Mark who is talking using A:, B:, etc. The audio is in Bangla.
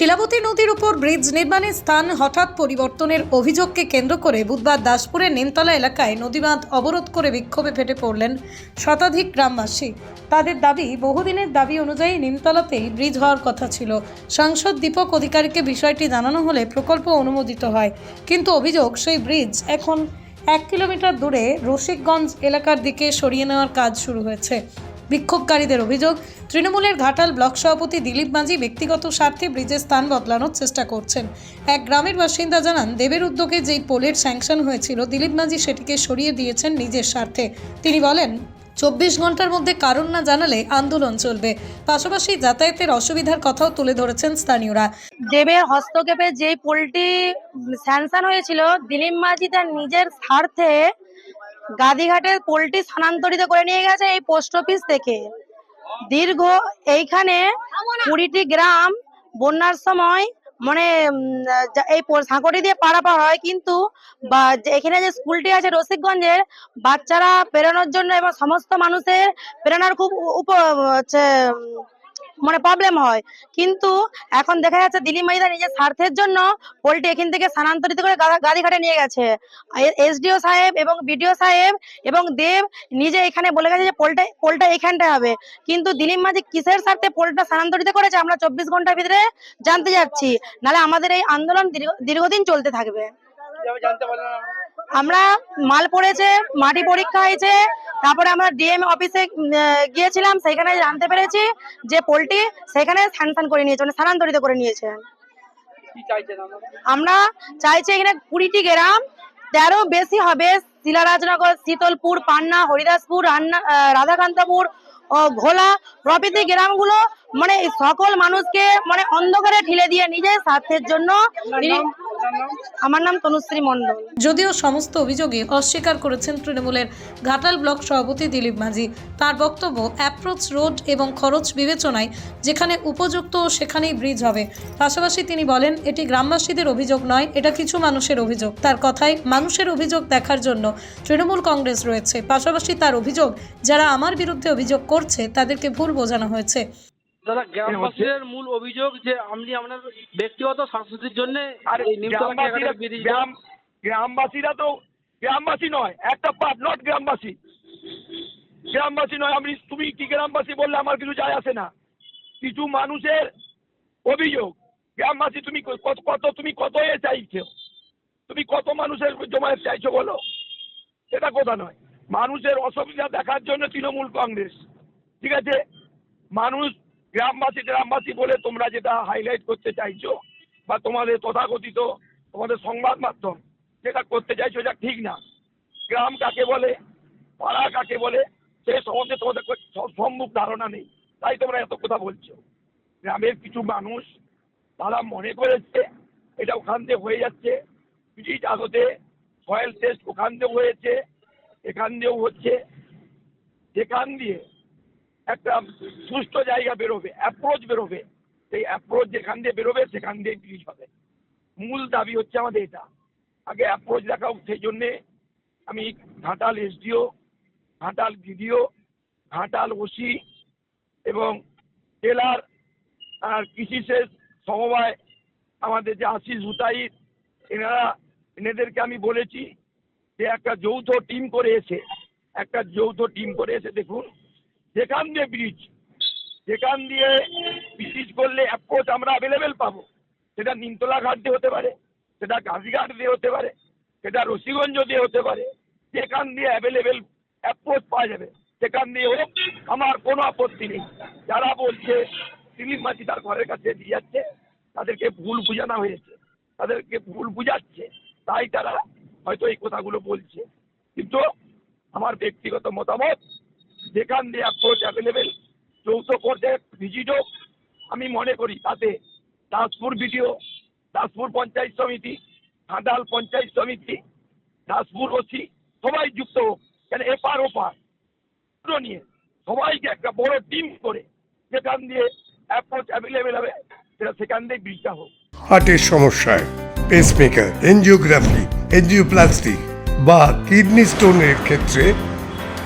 A: শিলাবতী নদীর উপর ব্রিজ নির্মাণের স্থান হঠাৎ পরিবর্তনের অভিযোগকে কেন্দ্র করে বুধবার দাসপুরের নিমতলা এলাকায় নদীবাঁধ অবরোধ করে বিক্ষোভে ফেটে পড়লেন শতাধিক গ্রামবাসী। তাদের দাবি, বহুদিনের দাবি অনুযায়ী নিমতলাতেই ব্রিজ হওয়ার কথা ছিল। সাংসদ দীপক অধিকারীকে বিষয়টি জানানো হলে প্রকল্প অনুমোদিত হয়। কিন্তু অভিযোগ, সেই ব্রিজ এখন এক কিলোমিটার দূরে রসিকগঞ্জ এলাকার দিকে সরিয়ে নেওয়ার কাজ শুরু হয়েছে। বিক্ষোভকারীদের অভিযোগ, তৃণমূলের ঘাটাল ব্লক সভাপতি দিলীপ মাঝি ব্যক্তিগত স্বার্থে ব্রিজের স্থান বদলানোর চেষ্টা করছেন। এক গ্রামের বাসিন্দা জানান, দেবের উদ্যোগে যেই পোলের স্যাংশন হয়েছিল, দিলীপ মাঝি সেটিকে সরিয়ে দিয়েছেন নিজের স্বার্থে। তিনি বলেন, চব্বিশ ঘণ্টার মধ্যে কারণ না জানালে আন্দোলন চলবে। পাশাপাশি যাতায়াতের অসুবিধার কথাও তুলে ধরেছেন স্থানীয়রা।
B: দেবের হস্তক্ষেপে যেই পোলটি স্যাংশন হয়েছিল, দিলীপ মাঝি তার নিজের স্বার্থে গাদিঘাটের পোলটি স্থানান্তরিত করে নিয়ে গেছে এই পোস্ট অফিস থেকে। দীর্ঘ এইখানে কুড়িটি গ্রাম বন্যার সময় মানে এই সাঁকড়ি দিয়ে পারাপার হয়, কিন্তু বা এখানে যে স্কুলটি আছে রসিকগঞ্জের, বাচ্চারা বেরোনোর জন্য এবং সমস্ত মানুষের বেরোনোর খুব উপ, হচ্ছে মানে প্রবলেম হয়। কিন্তু এখন দেখা যাচ্ছে দিলীপ মাঝিদা নিজের স্বার্থের জন্য পোলটি এখান থেকে স্থানান্তরিত করে গাদিঘাটে নিয়ে গেছে। এসডিও সাহেব এবং বিডিও সাহেব এবং দেব নিজে এখানে বলে গেছে যে পোলটা পোলটা এখানটায় হবে। কিন্তু দিলীপ মাঝি কিসের স্বার্থে পোলটা স্থানান্তরিত করেছে আমরা চব্বিশ ঘণ্টার ভিতরে জানতে যাচ্ছি। নাহলে আমাদের এই আন্দোলন দীর্ঘদিন চলতে থাকবে। আমরা মাল পড়েছে মাটি পরীক্ষা হয়েছে তারপরে আমরা ডিএম অফিসে গিয়েছিলাম সেখানে জানতে পেরেছি যে পোলটি সেখানে স্থান করে নিয়েছে মানে স্থানান্তরিত করে নিয়েছে। আমরা চাইছি এখানে কুড়িটি গ্রাম তেরো বেশি হবে শিলারাজনগর শীতলপুর পান্না হরিদাসপুর রান্না- রাধাকান্তপুর ও ঘোলা প্রভৃতি গ্রামগুলো মানে সকল মানুষকে মানে অন্ধকারে ঠেলে দিয়ে নিজের স্বার্থের জন্য আমার নাম তনুশ্রী মণ্ডল।
A: যদিও সমস্ত অভিযোগে অস্বীকার করেছেন তৃণমূলের ঘাটাল ব্লক সভাপতি দিলীপ মাঝি। তার বক্তব্য, অ্যাপ্রোচ, রোড এবং খরচ বিবেচনায় যেখানে উপযুক্ত সেখানেই ব্রিজ হবে। পাশাপাশি তিনি বলেন, এটি গ্রামবাসীদের অভিযোগ নয়, এটা কিছু মানুষের অভিযোগ। তার কথায়, মানুষের অভিযোগ দেখার জন্য তৃণমূল কংগ্রেস রয়েছে। পাশাপাশি তার অভিযোগ, যারা আমার বিরুদ্ধে অভিযোগ করছে, তাদেরকে ভুল বোঝানো হয়েছে।
C: দাদা গ্রামবাসীদের মূল অভিযোগ যে আপনি আপনার ব্যক্তিগত সংস্কৃতির জন্য
D: আর গ্রামবাসীরা গ্রাম গ্রামবাসীরা তো গ্রামবাসী নয় একটা পার্ট নট গ্রামবাসী। গ্রামবাসী নয় আমি তুমি কি গ্রামবাসী বললে আমার কিছু যায় আসে না। কিছু মানুষের অভিযোগ। গ্রামবাসী তুমি কত কত তুমি কত এ চাইছো? তুমি কত মানুষের জমায়েত চাইছো বলো? সেটা কথা নয়। মানুষের অসুবিধা দেখার জন্য তৃণমূল কংগ্রেস। ঠিক আছে? মানুষ গ্রামবাসী গ্রামবাসী বলে তোমরা যেটা হাইলাইট করতে চাইছো বা তোমাদের তথাকথিত তোমাদের সংবাদ মাধ্যম যেটা করতে চাইছো এটা ঠিক না। গ্রাম কাকে বলে, পাড়া কাকে বলে, সে সম্বন্ধে তোমাদের সম্মুখ ধারণা নেই। তাই তোমরা এত কথা বলছো। গ্রামের কিছু মানুষ তারা মনে করেছে এটা ওখান দিয়ে হয়ে যাচ্ছে ব্রিজ আগতে সয়েল টেস্ট ওখান দিয়ে হয়েছে, এখান দিয়েও হচ্ছে, যেখান দিয়ে একটা সুস্থ জায়গা বেরোবে অ্যাপ্রোচ বেরোবে। সেই অ্যাপ্রোচ যেখান দিয়ে বেরোবে, সেখান দিয়ে ব্রিজ হবে। মূল দাবি হচ্ছে আমাদের এটা। আগে অ্যাপ্রোচ দেখাও, সেই জন্যে আমি Ghatal SDO, Ghatal BDO Ghatal OC এবং জেলার আর কৃষি সেচ সমবায়, আমাদের যে আশিস হুতাইর এনারা, এনাদেরকে আমি বলেছি যে একটা যৌথ টিম করে এসে, একটা যৌথ টিম করে এসে দেখুন যেখান দিয়ে ব্রিজ যেখান দিয়ে ব্রিজ করলে অ্যাপ্রোচ আমরা অ্যাভেলেবেল পাবো। সেটা নিমতলা ঘাট দিয়ে হতে পারে, সেটা গাজীঘাট দিয়ে হতে পারে, সেটা রশিগঞ্জ দিয়ে হতে পারে, যেখান দিয়ে অ্যাভেলেবেল অ্যাপ্রোচ পাওয়া যাবে। সেখান দিয়ে হোক, আমার কোনো আপত্তি নেই। যারা বলছে দিলীপ মাঝি তার ঘরের কাছে দিয়ে যাচ্ছে, তাদেরকে ভুল বুঝানো হয়েছে, তাদেরকে ভুল বুঝাচ্ছে, তাই তারা হয়তো এই কথাগুলো বলছে। কিন্তু আমার ব্যক্তিগত মতামত যেখান দিয়ে অ্যাপ্রোচ অ্যাভেলেবেল যৌথ ভিজিট হোক, আমি মনে করি তাতে দাসপুর বিডিও, দাসপুর পঞ্চায়েত সমিতি ঘাটাল পঞ্চায়েত সমিতি, দাসপুর ওসি সবাই যুক্ত হোক কেন এপার ওপার নিয়ে সবাইকে একটা বড় টিম করে যেখান দিয়ে অ্যাপ্রোচ অ্যাভেলেবেল হবে, সেটা সেখান দিয়ে ব্রিজটা হোক।
E: হার্টের সমস্যায় পেসমেকার এনজিওগ্রাফি এনজিওপ্লাস্টি বা কিডনি স্টোনের ক্ষেত্রে